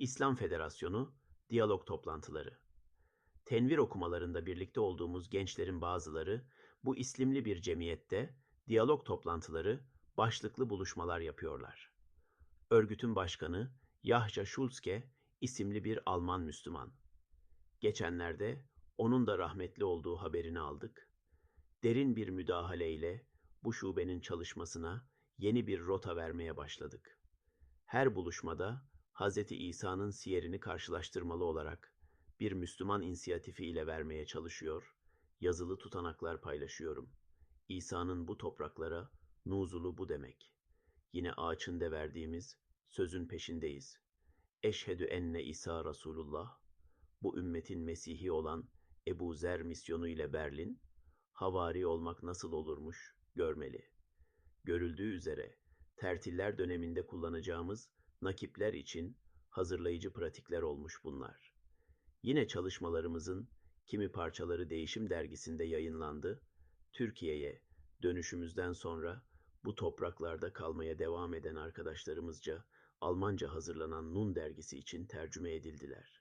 İslam Federasyonu Diyalog Toplantıları Tenvir okumalarında birlikte olduğumuz gençlerin bazıları bu islimli bir cemiyette diyalog toplantıları başlıklı buluşmalar yapıyorlar. Örgütün başkanı Yahya Schulzke isimli bir Alman Müslüman. Geçenlerde onun da rahmetli olduğu haberini aldık. Derin bir müdahaleyle bu şubenin çalışmasına yeni bir rota vermeye başladık. Her buluşmada Hz. İsa'nın siyerini karşılaştırmalı olarak bir Müslüman inisiyatifi ile vermeye çalışıyor, yazılı tutanaklar paylaşıyorum. İsa'nın bu topraklara nuzulu bu demek. Yine ağaçında verdiğimiz sözün peşindeyiz. Eşhedü enne İsa Resulullah, bu ümmetin Mesih'i olan Ebu Zer misyonu ile Berlin, havari olmak nasıl olurmuş görmeli. Görüldüğü üzere tertiller döneminde kullanacağımız nakipler için hazırlayıcı pratikler olmuş bunlar. Yine çalışmalarımızın kimi parçaları Değişim dergisinde yayınlandı. Türkiye'ye dönüşümüzden sonra bu topraklarda kalmaya devam eden arkadaşlarımızca Almanca hazırlanan Nun dergisi için tercüme edildiler.